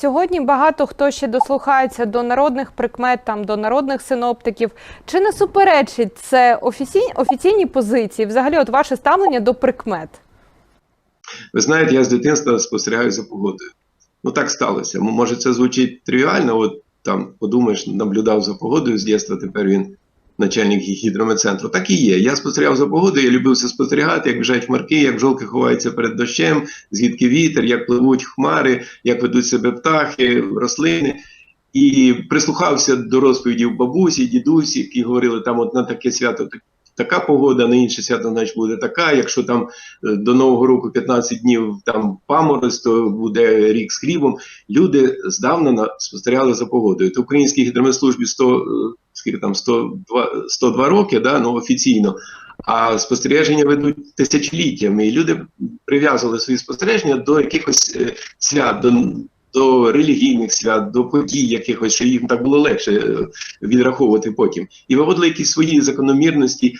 Сьогодні багато хто ще дослухається до народних прикмет, там до народних синоптиків. Чи не суперечить це офіційні, офіційні позиції? Взагалі, от ваше ставлення до прикмет? Ви знаєте, я з дитинства спостерігаю за погодою. Ну так сталося. Може, це звучить тривіально, от там подумаєш, наблюдав за погодою з дитинства, тепер він начальник гідрометцентру. Так і є. Я спостерігав за погодою, я любив це спостерігати, як біжать хмарки, як бджолки ховаються перед дощем, звідки вітер, як пливуть хмари, як ведуть себе птахи, рослини. І прислухався до розповідів бабусі, дідусі, які говорили, там от на таке свято так- така погода, на інше свято, значить, буде така. Якщо там е, до Нового року 15 днів там паморозь, то буде рік з хлібом. Люди здавна на- спостерігали за погодою. То українській гідрометслужбі 100, е, скільки там 102, 102 роки, да, ну офіційно. А спостереження ведуть тисячоліттями, і люди прив'язували свої спостереження до якихось е, свят, до, до релігійних свят, до подій якихось, що їм так було легше е, відраховувати потім. І виводили якісь свої закономірності.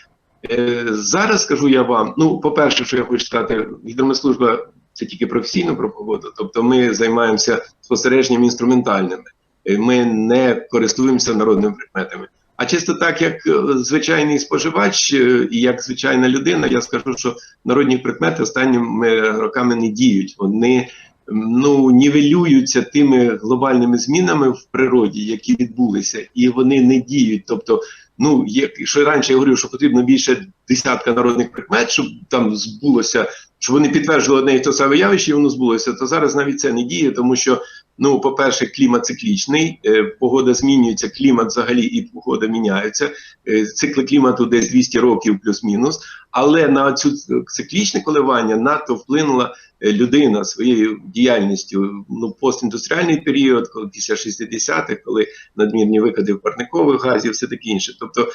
Е, зараз скажу я вам: ну, по-перше, що я хочу сказати, гідрометслужба це тільки професійно про погоду, тобто ми займаємося спостереженням інструментальними. Е, Ми не користуємося народними предметами. А чисто так, як е, звичайний споживач е, і як звичайна людина, я скажу, що народні предмети останніми роками не діють. Вони ну нівелюються тими глобальними змінами в природі, які відбулися, і вони не діють. Тобто, ну як що раніше я говорив, що потрібно більше десятка народних прикмет, щоб там збулося, щоб вони підтверджували одне і те саме явище, і воно збулося. То зараз навіть це не діє, тому що ну, по-перше, клімат циклічний, е, погода змінюється, клімат взагалі і погода міняються. Е, цикли клімату десь 200 років плюс-мінус. Але на цю циклічне коливання надто вплинула е, людина своєю діяльністю. Ну, постіндустріальний період, коли після 60-х, коли надмірні викиди парникових газів, все таке інше. Тобто,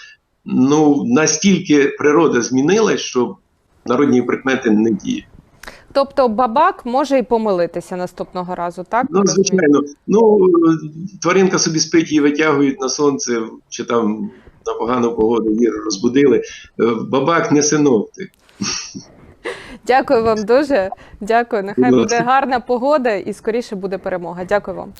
ну настільки природа змінилась, що народні прикмети не діють. Тобто бабак може і помилитися наступного разу, так? Ну, звичайно. Ну, тваринка собі спить, її витягують на сонце, чи там на погану погоду її розбудили. Е, Бабак не синоптик. Дякую вам дуже. Дякую. Нехай буде гарна погода і скоріше буде перемога. Дякую вам.